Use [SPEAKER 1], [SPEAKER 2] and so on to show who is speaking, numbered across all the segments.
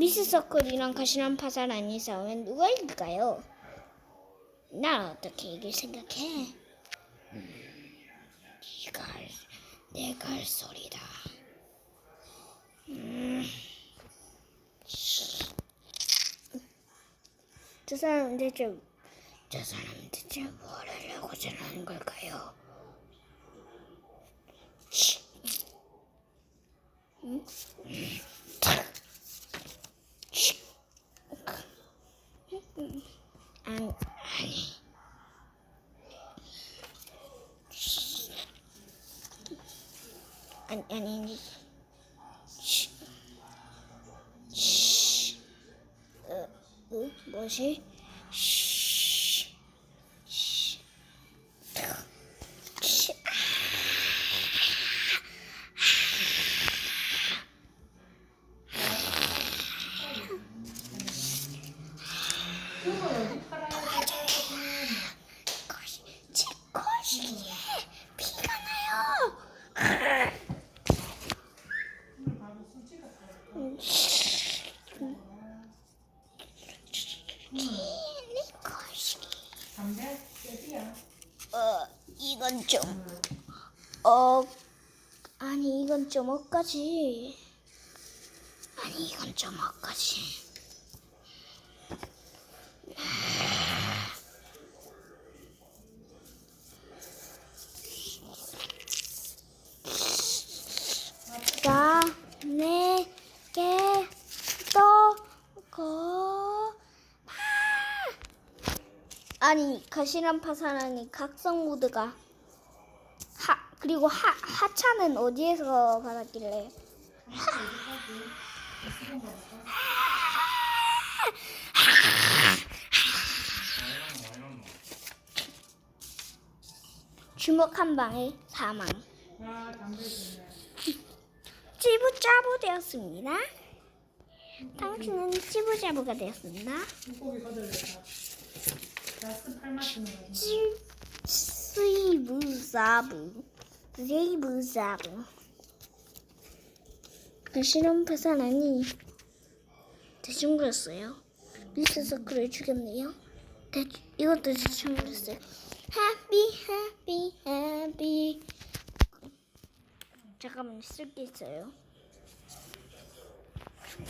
[SPEAKER 1] 미스 서클이랑 가시난 파사란이 싸우면 누가 이길까요? 난 어떻게 이길 생각해? 네가 할, 내가 할 소리다. 음. 저 사람 대체 저 사람 대체 뭘 하려고 저러는 걸까요? 치. 응? 치. 아니, 아니. 아니, 아니. 치. 치. 어, 어, 뭐지? 치. 치. 치. 거시, 제 거시기에 피가 나요. 내 거시기.
[SPEAKER 2] 담배 깨비야.
[SPEAKER 1] 어, 이건 좀, 어, 아니 이건 좀 억까지. 아니 이건 좀 억까지. 가 내게 또고 아니 가시란 파사라니 각성 모드가 하 그리고 하 하차는 어디에서 받았길래 주먹 한 방에 사망. 찌부짜부 되었습니다. 당신은 찌부짜부가 되었습니다. 스이브사부 스이브사부 그 실험 파산하니 대충 그렸어요. 미스 서클을 죽였네요. 대 이것도 대충 그렸어요. Happy happy happy 잠깐만 쓸 게 있어요.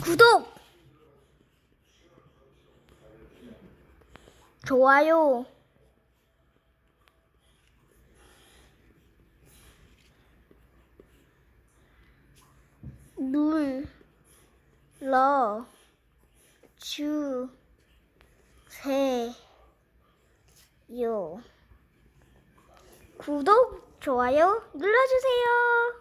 [SPEAKER 1] 구독 좋아요 눌러 주세요. 구독, 좋아요 눌러주세요.